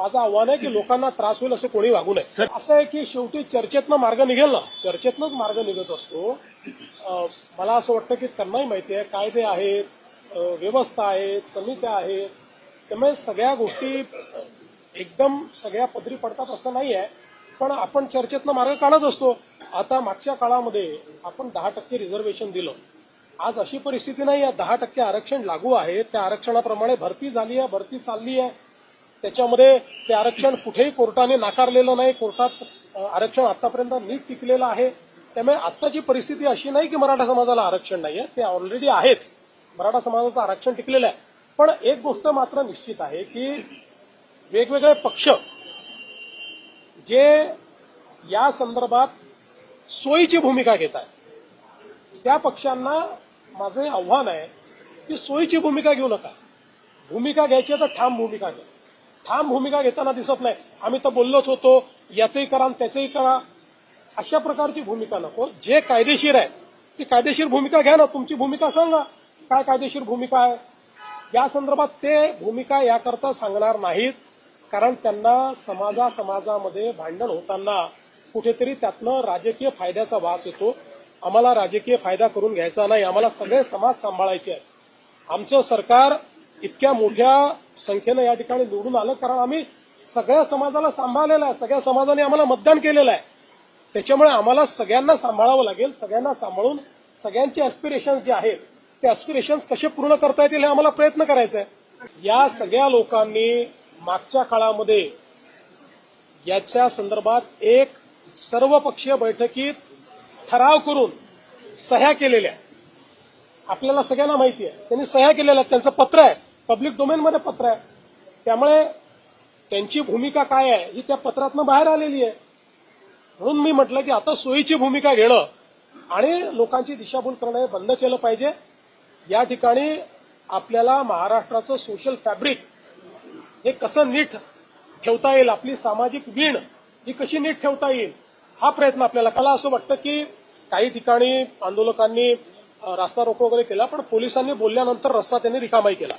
माझं आव्हान आहे की लोकांना त्रास होईल असं कोणी वागू नये. असं आहे की शेवटी चर्चेतनं मार्ग निघेल ना चर्चेतनंच मार्ग निघत असतो. मला असं वाटतं की त्यांनाही माहिती आहे कायदे आहेत व्यवस्था आहेत समित्या आहेत. त्यामुळे सगळ्या गोष्टी एकदम सगळ्या पदरी पडतात असं नाही आहे. पण आपण चर्चेतनं मार्ग काढत असतो. आता मागच्या काळामध्ये आपण दहा टक्के रिझर्वेशन दिलं. आज अशी परिस्थिती नाही आहे. दहा टक्के आरक्षण लागू आहे. त्या आरक्षणाप्रमाणे भरती झाली आहे भरती चालली आहे. त्याच्यामध्ये ते आरक्षण कुठेही कोर्टाने नाकारलेलं नाही. कोर्टात आरक्षण आतापर्यंत नीट टिकलेलं आहे. त्यामुळे आत्ताची परिस्थिती अशी नाही की मराठा समाजाला आरक्षण नाहीये ते ऑलरेडी आहेच. मराठा समाजाचं आरक्षण टिकलेलं आहे. पण एक गोष्ट मात्र निश्चित आहे की वेगवेगळे पक्ष जे या संदर्भात सोयीची भूमिका घेत आहेत त्या पक्षांना माझं आव्हान आहे की सोयीची भूमिका घेऊ नका. भूमिका घ्यायची आहे तर ठाम भूमिका घ्या. ठाम भूमिका घेताना दिसत नाही. आम्ही तर बोललोच होतो याचंही करा आणि त्याचंही करा. अशा प्रकारची भूमिका नको. जे कायदेशीर आहे ती कायदेशीर भूमिका घ्या ना. तुमची भूमिका सांगा. काय कायदेशीर भूमिका आहे? या संदर्भात ते भूमिका याकरता सांगणार नाहीत. कारण त्यांना समाजा समाजामध्ये भांडण होताना कुठेतरी त्यातनं राजकीय फायद्याचा वास येतो. आम्हाला राजकीय फायदा करून घ्यायचा नाही. आम्हाला सगळे समाज सांभाळायचे आहेत आमचं सरकार इतक्या मोठ्या संख्येनं या ठिकाणी निवडून आलं. कारण आम्ही सगळ्या समाजाला सांभाळलेलं आहे. सगळ्या समाजाने आम्हाला मतदान केलेलं आहे. त्याच्यामुळे आम्हाला सगळ्यांना सांभाळावं लागेल. सगळ्यांना सांभाळून सगळ्यांचे ऍस्पिरेशन जे आहेत ते ऍस्पिरेशन्स कसे पूर्ण करता येतील हे आम्हाला प्रयत्न करायचा आहे या सगळ्या लोकांनी मागच्या काळामध्ये याच्या संदर्भात एक सर्वपक्षीय बैठकीत ठराव करून सह्या केलेल्या. आपल्याला सगळ्यांना माहिती आहे. त्यांनी सह्या केलेल्या त्यांचं पत्र आहे. पब्लिक डोमेनमध्ये पत्र आहे. त्यामुळे त्यांची भूमिका काय आहे ही त्या पत्रातनं बाहेर आलेली आहे. म्हणून मी म्हटलं की आता सोयीची भूमिका घेणं आणि लोकांची दिशाभूल करणं हे बंद केलं पाहिजे. या ठिकाणी आपल्याला महाराष्ट्राचं सोशल फॅब्रिक हे कसं नीट ठेवता येईल आपली सामाजिक वीण ही कशी नीट ठेवता येईल हा प्रयत्न आपल्याला मला असं वाटतं की काही ठिकाणी आंदोलकांनी रास्ता रोको वगैरे केला पण पोलिसांनी बोलल्यानंतर रस्ता त्यांनी रिकामाई केला.